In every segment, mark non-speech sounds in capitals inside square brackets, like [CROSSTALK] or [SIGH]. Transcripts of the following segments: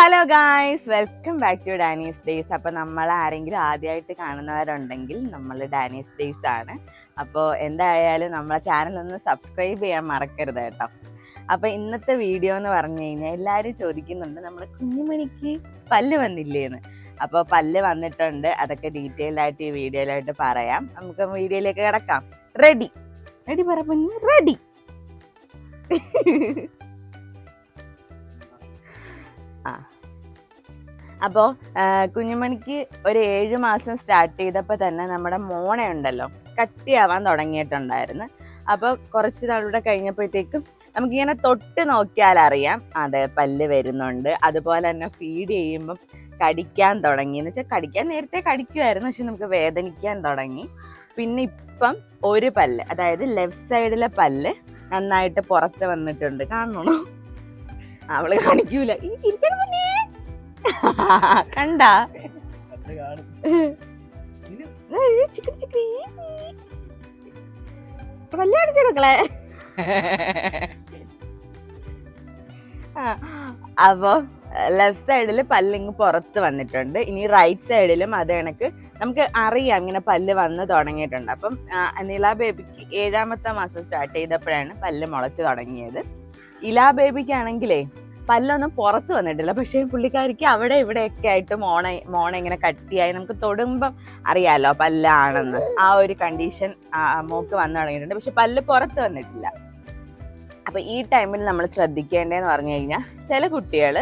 Hello guys welcome back to Danny's days അപ്പോൾ നമ്മൾ ആരെങ്കിലും ആദ്യമായിട്ട് കാണുന്നവരുണ്ടെങ്കിൽ നമ്മൾ ഡാനീസ് ഡേയ്സ് ആണ്. അപ്പോൾ എന്തായാലും നമ്മളെ ചാനൽ ഒന്ന് സബ്സ്ക്രൈബ് ചെയ്യാൻ മറക്കരുത് കേട്ടോ. അപ്പോൾ ഇന്നത്തെ വീഡിയോ എന്ന് പറഞ്ഞു കഴിഞ്ഞാൽ എല്ലാവരും ചോദിക്കുന്നുണ്ട് നമ്മൾ കുഞ്ഞുമണിക്ക് പല്ല് വന്നില്ലേന്ന് അപ്പോൾ പല്ല് വന്നിട്ടുണ്ട്. അതൊക്കെ ഡീറ്റെയിൽഡ് ആയിട്ട് ഈ വീഡിയോയിലായിട്ട് പറയാം. നമുക്ക് വീഡിയോയിലേക്ക് കിടക്കാം. റെഡി റെഡി പറ റെഡി [LAUGHS] ആ. അപ്പോൾ കുഞ്ഞുമണിക്ക് ഒരു ഏഴ് മാസം സ്റ്റാർട്ട് ചെയ്തപ്പോൾ തന്നെ നമ്മുടെ മോണ ഉണ്ടല്ലോ കട്ടിയാവാൻ തുടങ്ങിയിട്ടുണ്ടായിരുന്നു. അപ്പോൾ കുറച്ച് നാളൂടെ കഴിഞ്ഞപ്പോഴത്തേക്കും നമുക്കിങ്ങനെ തൊട്ട് നോക്കിയാൽ അറിയാം അതെ പല്ല് വരുന്നുണ്ട്. അതുപോലെ തന്നെ ഫീഡ് ചെയ്യുമ്പം കടിക്കാൻ തുടങ്ങി. എന്ന് വെച്ചാൽ കടിക്കാൻ നേരത്തെ കടിക്കുമായിരുന്നു പക്ഷെ നമുക്ക് വേദനിക്കാൻ തുടങ്ങി. പിന്നെ ഇപ്പം ഒരു പല്ല് അതായത് ലെഫ്റ്റ് സൈഡിലെ പല്ല് നന്നായിട്ട് പുറത്ത് വന്നിട്ടുണ്ട്. കാണണോ അവൾ കാണിക്കൂല. ഈ ചിരിച്ചണ പൊന്നേ. കണ്ടാ? അപ്പോ ലെഫ്റ്റ് സൈഡിൽ പല്ലിങ് പുറത്ത് വന്നിട്ടുണ്ട്. ഇനി റൈറ്റ് സൈഡിലും അത് കണക്ക് നമുക്ക് അറിയാം ഇങ്ങനെ പല്ല് വന്ന് തുടങ്ങിയിട്ടുണ്ട്. അപ്പം അനില നില ബേബിക്ക് ഏഴാമത്തെ മാസം സ്റ്റാർട്ട് ചെയ്തപ്പോഴാണ് പല്ല് മുളച്ച് തുടങ്ങിയത്. ഇലാ ബേബിക്കാണെങ്കിലേ പല്ലൊന്നും പുറത്ത് വന്നിട്ടില്ല. പക്ഷേ പുള്ളിക്കാരിക്ക് അവിടെ ഇവിടെയൊക്കെ ആയിട്ട് മോണ മോണ ഇങ്ങനെ കട്ടിയായി. നമുക്ക് തൊടുമ്പം അറിയാലോ പല്ലാണെന്ന്. ആ ഒരു കണ്ടീഷൻ മോക്ക് വന്നു തുടങ്ങിയിട്ടുണ്ട്. പക്ഷെ പല്ല് പുറത്ത് വന്നിട്ടില്ല. അപ്പൊ ഈ ടൈമിൽ നമ്മൾ ശ്രദ്ധിക്കേണ്ടതെന്ന് പറഞ്ഞു കഴിഞ്ഞാൽ ചില കുട്ടികൾ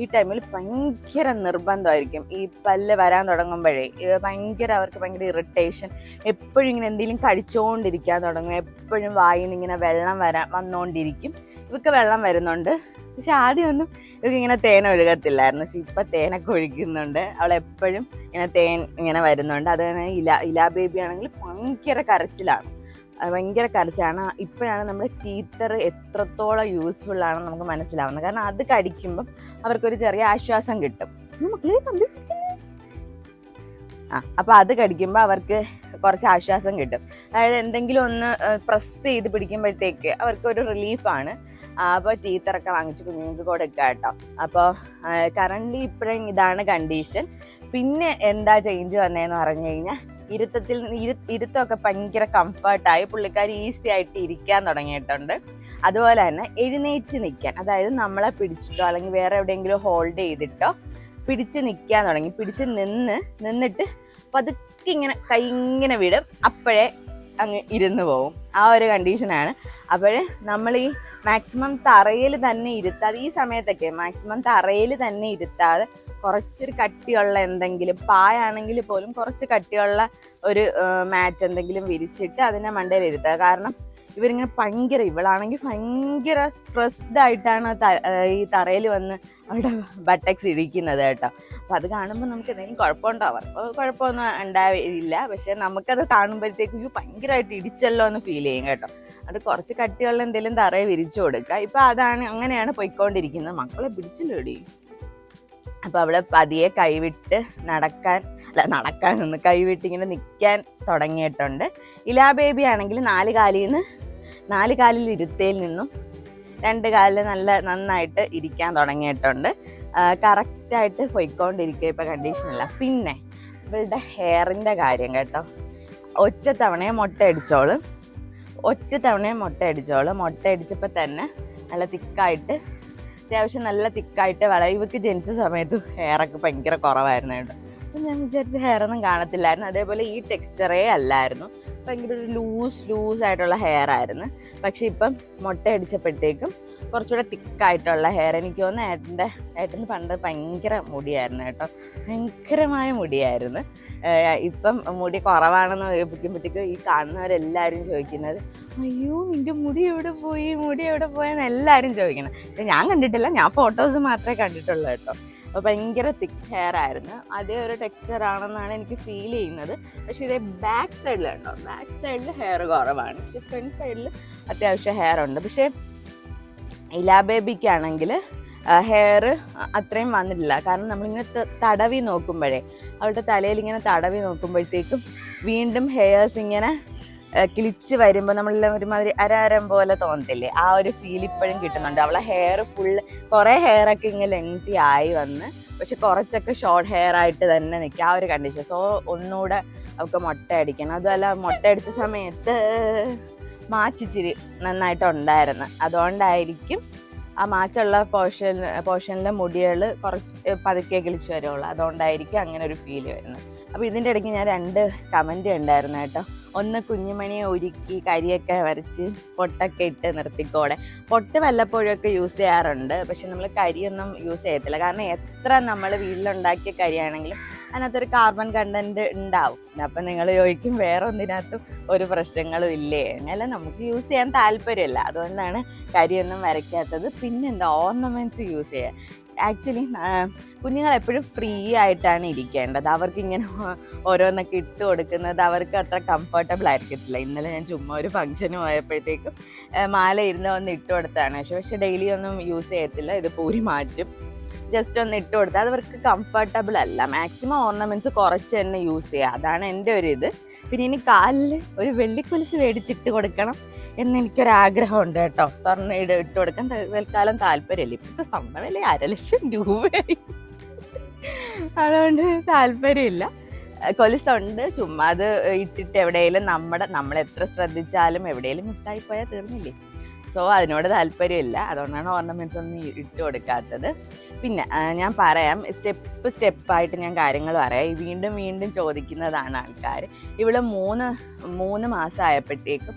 ഈ ടൈമിൽ ഭയങ്കര നിർബന്ധമായിരിക്കും. ഈ പല്ല് വരാൻ തുടങ്ങുമ്പോഴേ ഭയങ്കര അവർക്ക് ഭയങ്കര ഇറിറ്റേഷൻ എപ്പോഴും ഇങ്ങനെ എന്തെങ്കിലും കഴിച്ചുകൊണ്ടിരിക്കാൻ തുടങ്ങും. എപ്പോഴും വായിൽ നിന്ന് ഇങ്ങനെ വെള്ളം വരാൻ വന്നുകൊണ്ടിരിക്കും ഇവർക്ക് വെള്ളം വരുന്നുണ്ട്. പക്ഷെ ആദ്യമൊന്നും ഇവർക്ക് ഇങ്ങനെ തേൻ ഒഴുകത്തില്ലായിരുന്നു. പക്ഷെ ഇപ്പം തേനൊക്കെ ഒഴിക്കുന്നുണ്ട് അവൾ എപ്പോഴും ഇങ്ങനെ തേൻ ഇങ്ങനെ വരുന്നുണ്ട്. അത് തന്നെ ഇല ഇലാ ബേബി ആണെങ്കിൽ ഭയങ്കര കരച്ചിലാണ്. ഭയങ്കര കരച്ചിലാണ്. ഇപ്പോഴാണ് നമ്മുടെ ടീത്തർ എത്രത്തോളം യൂസ്ഫുൾ ആണെന്ന് നമുക്ക് മനസ്സിലാവുന്നത്. കാരണം അത് കടിക്കുമ്പം അവർക്കൊരു ചെറിയ ആശ്വാസം കിട്ടും? ആ അപ്പോൾ അത് കടിക്കുമ്പോൾ അവർക്ക് കുറച്ച് ആശ്വാസം കിട്ടും. അതായത് എന്തെങ്കിലും ഒന്ന് പ്രസ് ചെയ്ത് പിടിക്കുമ്പോഴത്തേക്ക് അവർക്ക് ഒരു റിലീഫാണ് അപ്പോൾ ടീത്തറൊക്കെ വാങ്ങിച്ച് കുഞ്ഞുങ്ങൾക്ക് കൊടുക്കുക കേട്ടോ. അപ്പോൾ കറണ്ട്ലി ഇപ്പോഴും ഇതാണ് കണ്ടീഷൻ പിന്നെ എന്താ ചേഞ്ച് വന്നതെന്ന് പറഞ്ഞു കഴിഞ്ഞാൽ ഇരുത്തത്തിൽ ഇരു ഇരുത്തമൊക്കെ ഭയങ്കര കംഫർട്ടായി പുള്ളിക്കാർ ഈസി ആയിട്ട് ഇരിക്കാൻ തുടങ്ങിയിട്ടുണ്ട്. അതുപോലെ തന്നെ എഴുന്നേറ്റ് നിൽക്കാൻ അതായത് നമ്മളെ പിടിച്ചിട്ടോ അല്ലെങ്കിൽ വേറെ എവിടെയെങ്കിലും ഹോൾഡ് ചെയ്തിട്ടോ പിടിച്ച് നിൽക്കാൻ തുടങ്ങി. പിടിച്ച് നിന്ന് നിന്നിട്ട് പതുക്കെ ഇങ്ങനെ കൈ ഇങ്ങനെ വിടും അപ്പോഴേ അങ്ങ് ഇരുന്ന് പോവും. ആ ഒരു കണ്ടീഷനാണ് അപ്പോഴേ നമ്മൾ ഈ മാക്സിമം തറയിൽ തന്നെ ഇരുത്താതെ ഈ സമയത്തൊക്കെ മാക്സിമം തറയിൽ തന്നെ ഇരുത്താതെ കുറച്ചൊരു കട്ടിയുള്ള എന്തെങ്കിലും പായാണെങ്കിൽ പോലും കുറച്ച് കട്ടിയുള്ള ഒരു മാറ്റ് എന്തെങ്കിലും വിരിച്ചിട്ട് അതിനെ മണ്ടയിൽ ഇരുത്തുക കാരണം ഇവരിങ്ങനെ ഭയങ്കര ഇവളാണെങ്കിൽ ഭയങ്കര സ്ട്രെസ്ഡ് ആയിട്ടാണ് ഈ തറയിൽ വന്ന് അവിടെ ബട്ടക്സ് ഇരിക്കുന്നത് കേട്ടോ. അപ്പം അത് കാണുമ്പോൾ നമുക്ക് എന്തെങ്കിലും കുഴപ്പമുണ്ടാവാം അപ്പോൾ കുഴപ്പമൊന്നും ഉണ്ടാവില്ല. പക്ഷെ നമുക്കത് കാണുമ്പോഴത്തേക്കും ഭയങ്കരമായിട്ട് ഇടിച്ചല്ലോ എന്ന് ഫീൽ ചെയ്യും കേട്ടോ. അത് കുറച്ച് കട്ടിയുള്ള എന്തെങ്കിലും തറയെ വിരിച്ചു കൊടുക്കുക. ഇപ്പം അതാണ് അങ്ങനെയാണ് പോയിക്കൊണ്ടിരിക്കുന്നത്. മക്കളെ പിടിച്ചില്ലേടി? അപ്പോൾ അവിടെ പതിയെ കൈവിട്ട് നടക്കാൻ അല്ല നടക്കാൻ നിന്ന് കൈവിട്ട് ഇങ്ങനെ നിൽക്കാൻ തുടങ്ങിയിട്ടുണ്ട്. ഇലാ ബേബി ആണെങ്കിൽ നാല് കാലിൽ നിന്ന് നാല് കാലിൽ ഇരുത്തയിൽ നിന്നും രണ്ട് കാലിൽ നല്ല നന്നായിട്ട് ഇരിക്കാൻ തുടങ്ങിയിട്ടുണ്ട്. കറക്റ്റായിട്ട് പോയിക്കൊണ്ടിരിക്കുക ഇപ്പം കണ്ടീഷനില്ല പിന്നെ ഇവളുടെ ഹെയറിന്റെ കാര്യം കേട്ടോ. ഒറ്റ തവണയെ മുട്ട അടിച്ചോൾ. ഒറ്റ തവണ മുട്ട അടിച്ചോളൂ. മുട്ട അടിച്ചപ്പോൾ തന്നെ നല്ല തിക്കായിട്ട് അത്യാവശ്യം നല്ല തിക്കായിട്ട് വള ഇവക്ക് ജനിച്ച സമയത്ത് ഹെയറൊക്കെ ഭയങ്കര കുറവായിരുന്നു കേട്ടോ. അപ്പം ഞാൻ വിചാരിച്ച ഹെയറൊന്നും കാണത്തില്ലായിരുന്നു. അതേപോലെ ഈ ടെക്സ്ചറേ അല്ലായിരുന്നു. ഭയങ്കര ഒരു ലൂസ് ലൂസ് ആയിട്ടുള്ള ഹെയർ ആയിരുന്നു. പക്ഷെ ഇപ്പം മുട്ട അടിച്ചപ്പോഴത്തേക്കും കുറച്ചുകൂടെ തിക്കായിട്ടുള്ള ഹെയർ എനിക്ക് തോന്നുന്നു ഏട്ടന്റെ ഏട്ടന് പണ്ട് ഭയങ്കര മുടിയായിരുന്നു കേട്ടോ. ഭയങ്കരമായ മുടിയായിരുന്നു. ഇപ്പം മുടി കുറവാണെന്ന് ചോദിക്കുമ്പോഴത്തേക്ക് ഈ കാണുന്നവരെല്ലാവരും ചോദിക്കുന്നത് അയ്യോ നിന്റെ മുടി എവിടെ പോയി? മുടി എവിടെ പോയെന്ന് എല്ലാവരും ചോദിക്കണം. ഞാൻ കണ്ടിട്ടില്ല ഞാൻ ഫോട്ടോസ് മാത്രമേ കണ്ടിട്ടുള്ളൂ കേട്ടോ. അപ്പോൾ ഭയങ്കര തിക്ക് ഹെയർ ആയിരുന്നു. അതേ ഒരു ടെക്സ്ചർ ആണെന്നാണ് എനിക്ക് ഫീൽ ചെയ്യുന്നത്. പക്ഷേ ഇതേ ബാക്ക് സൈഡിലുണ്ടോ ബാക്ക് സൈഡിൽ ഹെയർ കുറവാണ്. പക്ഷെ ഫ്രണ്ട് സൈഡിൽ അത്യാവശ്യം ഹെയർ ഉണ്ട്. പക്ഷേ ഇലാ ബേബിക്കാണെങ്കിൽ ഹെയർ അത്രയും വന്നിട്ടില്ല. കാരണം നമ്മളിങ്ങനെ തടവി നോക്കുമ്പോഴേ അവളുടെ തലയിൽ ഇങ്ങനെ തടവി നോക്കുമ്പോഴത്തേക്കും വീണ്ടും ഹെയർസ് ഇങ്ങനെ കിളിച്ച് വരുമ്പോൾ നമ്മളെല്ലാം ഒരുമാതിരി അരാരം പോലെ തോന്നത്തില്ലേ? ആ ഒരു ഫീൽ ഇപ്പോഴും കിട്ടുന്നുണ്ട്. അവളെ ഹെയർ ഫുള്ള് കുറേ ഹെയറൊക്കെ ഇങ്ങനെ ലെങ്തി ആയി വന്ന് പക്ഷെ കുറച്ചൊക്കെ ഷോർട്ട് ഹെയർ ആയിട്ട് തന്നെ നിൽക്കുക ആ ഒരു കണ്ടീഷൻ സോ ഒന്നുകൂടെ അവൾക്ക് മുട്ട അടിക്കണം. അതുമല്ല മുട്ട അടിച്ച സമയത്ത് മാച്ചിച്ചിരി നന്നായിട്ടുണ്ടായിരുന്നു. അതുകൊണ്ടായിരിക്കും ആ മാച്ചുള്ള പോർഷൻ പോർഷനിലെ മുടികൾ കുറച്ച് പതുക്കെ കിളിച്ച് വരുള്ളൂ. അതുകൊണ്ടായിരിക്കും അങ്ങനെ ഒരു ഫീൽ വരുന്നത്. അപ്പോൾ ഇതിന്റെ ഇടയ്ക്ക് ഞാൻ രണ്ട് കമന്റ് ഉണ്ടായിരുന്നു കേട്ടോ. ഒന്ന് കുഞ്ഞുമണിയെ ഒരുക്കി കരിയൊക്കെ വരച്ച് പൊട്ടൊക്കെ ഇട്ട് നിർത്തിക്കോടെ. പൊട്ട് വല്ലപ്പോഴൊക്കെ യൂസ് ചെയ്യാറുണ്ട്. പക്ഷെ നമ്മൾ കരിയൊന്നും യൂസ് ചെയ്യത്തില്ല. കാരണം എത്ര നമ്മൾ വീട്ടിലുണ്ടാക്കിയ കരിയാണെങ്കിലും അതിനകത്തൊരു കാർബൺ കണ്ടന്റ് ഉണ്ടാവും. അപ്പം നിങ്ങൾ ചോദിക്കും വേറെ ഒന്നിനകത്തും ഒരു പ്രശ്നങ്ങളും ഇല്ലേ? അങ്ങനെ നമുക്ക് യൂസ് ചെയ്യാൻ താല്പര്യമില്ല. അതുകൊണ്ടാണ് കരിയൊന്നും വരയ്ക്കാത്തത്. പിന്നെന്താ ഓർണമെന്റ്സ് യൂസ് ചെയ്യുക ആക്ച്വലി കുഞ്ഞുങ്ങൾ എപ്പോഴും ഫ്രീ ആയിട്ടാണ് ഇരിക്കേണ്ടത്. അവർക്ക് ഇങ്ങനെ ഓരോന്നൊക്കെ ഇട്ട് കൊടുക്കുന്നത് അവർക്ക് അത്ര കംഫർട്ടബിൾ ആയിരിക്കത്തില്ല. ഇന്നലെ ഞാൻ ചുമ്മാ ഒരു ഫംഗ്ഷന് പോയപ്പോഴത്തേക്കും മാല ഇരുന്ന് ഒന്ന് ഇട്ട് കൊടുത്താണ് പക്ഷെ പക്ഷെ ഡെയിലി ഒന്നും യൂസ് ചെയ്യത്തില്ല. ഇത് പൂരി മാറ്റും. ജസ്റ്റ് ഒന്ന് ഇട്ട് കൊടുത്താൽ അത് അവർക്ക് കംഫർട്ടബിൾ അല്ല. മാക്സിമം ഓർണമെന്റ്സ് കുറച്ച് തന്നെ യൂസ് ചെയ്യുക അതാണ് എന്റെ ഒരു ഇത്. പിന്നെ ഇനി കാലിൽ ഒരു വെള്ളിക്കുലിച്ച് മേടിച്ചിട്ട് കൊടുക്കണം എന്ന് എനിക്കൊരാഗ്രഹമുണ്ട് കേട്ടോ. സ്വർണ ഇട ഇട്ട് കൊടുക്കാൻ തൽക്കാലം താല്പര്യമില്ല. ഇപ്പോഴത്തെ സ്വർണ വില അര ലക്ഷം അതുകൊണ്ട് താല്പര്യമില്ല. കൊലുസുണ്ട്. ചുമ്മാ അത് ഇട്ടിട്ട് എവിടെയെങ്കിലും നമ്മുടെ നമ്മൾ എത്ര ശ്രദ്ധിച്ചാലും എവിടെയെങ്കിലും മിസ്സായി പോയാൽ തീർന്നില്ലേ? സോ അതിനോട് താല്പര്യമില്ല. അതുകൊണ്ടാണ് ഓർണമെന്റ്സ് ഒന്നും ഇട്ട് കൊടുക്കാത്തത്. പിന്നെ ഞാൻ പറയാം സ്റ്റെപ്പ് സ്റ്റെപ്പായിട്ട് ഞാൻ കാര്യങ്ങൾ പറയാം. ഈ വീണ്ടും വീണ്ടും ചോദിക്കുന്നതാണ് ആൾക്കാർ ഇവിടെ മൂന്ന് മൂന്ന് മാസം ആയപ്പോഴത്തേക്കും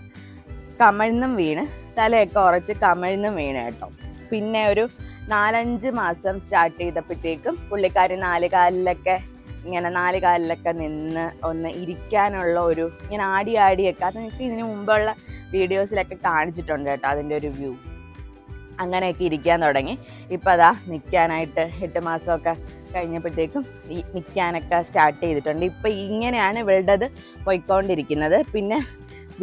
കമഴ്ന്നും വീണ് തലയൊക്കെ ഉറച്ച് കമഴ്ന്നും വീണ് കേട്ടോ. പിന്നെ ഒരു നാലഞ്ച് മാസം സ്റ്റാർട്ട് ചെയ്തപ്പോഴത്തേക്കും പുള്ളിക്കാരി നാല് കാലിലൊക്കെ ഇങ്ങനെ നാല് കാലിലൊക്കെ നിന്ന് ഒന്ന് ഇരിക്കാനുള്ള ഒരു ഇങ്ങനെ ആടി ആടിയൊക്കെ. അത് എനിക്ക് ഇതിന് മുമ്പുള്ള വീഡിയോസിലൊക്കെ കാണിച്ചിട്ടുണ്ട് കേട്ടോ അതിന്റെ ഒരു വ്യൂ. അങ്ങനെയൊക്കെ ഇരിക്കാൻ തുടങ്ങി. ഇപ്പം അതാ നിൽക്കാനായിട്ട് എട്ട് മാസമൊക്കെ കഴിഞ്ഞപ്പോഴത്തേക്കും ഈ നിൽക്കാനൊക്കെ സ്റ്റാർട്ട് ചെയ്തിട്ടുണ്ട്. ഇപ്പം ഇങ്ങനെയാണ് ഇവളുടേത് പോയിക്കൊണ്ടിരിക്കുന്നത്. പിന്നെ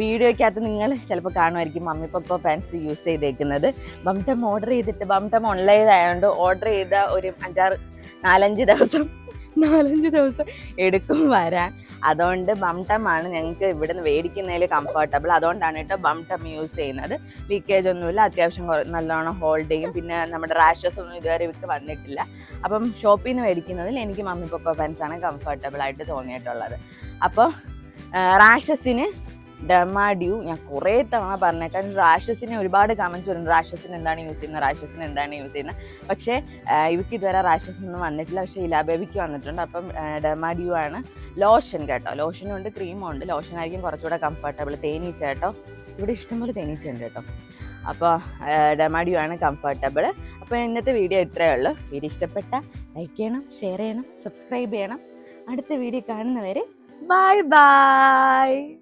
വീഡിയോയ്ക്കകത്ത് നിങ്ങൾ ചിലപ്പോൾ കാണുമായിരിക്കും മമ്മി പപ്പ പാൻസ് യൂസ് ചെയ്തേക്കുന്നത്. ബംടം ഓർഡർ ചെയ്തിട്ട് ബംടം ഓൺലൈൻ ആയതുകൊണ്ട് ഓർഡർ ചെയ്ത ഒരു അഞ്ചാറ് നാലഞ്ച് ദിവസം നാലഞ്ച് ദിവസം എടുക്കും വരാൻ. അതുകൊണ്ട് ബംടമാണ് ഞങ്ങൾക്ക് ഇവിടെ നിന്ന് മേടിക്കുന്നതിൽ കംഫർട്ടബിൾ അതുകൊണ്ടാണ് കേട്ടോ ബംടം യൂസ് ചെയ്യുന്നത്. ലീക്കേജ് ഒന്നുമില്ല. അത്യാവശ്യം നല്ലോണം ഹോൾഡ് ചെയ്യും. പിന്നെ നമ്മുടെ റാഷസ് ഒന്നും ഇതുവരെ ഇവർക്ക് വന്നിട്ടില്ല. അപ്പം ഷോപ്പിൽ നിന്ന് മേടിക്കുന്നതിൽ എനിക്ക് മമ്മി പൊക്കോ പാൻസാണ് കംഫർട്ടബിൾ ആയിട്ട് തോന്നിയിട്ടുള്ളത്. അപ്പോൾ റാഷസിന് ഡെമാഡ്യൂ. ഞാൻ കുറേ തവണ പറഞ്ഞേക്കാൻ റാഷസിന് ഒരുപാട് കമൻസ് വരുന്നു. റാഷസിന് എന്താണ് യൂസ് ചെയ്യുന്നത്? റാഷസിന് എന്താണ് യൂസ് ചെയ്യുന്നത്? പക്ഷേ ഇവർക്ക് ഇതുവരെ റാഷസ് ഒന്നും വന്നിട്ടില്ല. പക്ഷേ ഇലാ ബേബിക്ക് വന്നിട്ടുണ്ട്. അപ്പം ഡെമാഡ്യൂ ആണ് ലോഷൻ കേട്ടോ. ലോഷനും ഉണ്ട് ക്രീമും ഉണ്ട്. ലോഷൻ ആയിരിക്കും കുറച്ചുകൂടെ കംഫർട്ടബിൾ തേനീച്ച കേട്ടോ. ഇവിടെ ഇഷ്ടംപോലെ തേനീച്ച ഉണ്ട് കേട്ടോ. അപ്പോൾ ഡെമാഡ്യൂ ആണ് കംഫർട്ടബിൾ അപ്പോൾ ഇന്നത്തെ വീഡിയോ ഇത്രയേ ഉള്ളൂ. വീഡിയോ ഇഷ്ടപ്പെട്ട ലൈക്ക് ചെയ്യണം ഷെയർ ചെയ്യണം സബ്സ്ക്രൈബ് ചെയ്യണം. അടുത്ത വീഡിയോ കാണുന്നവരെ ബൈ ബൈ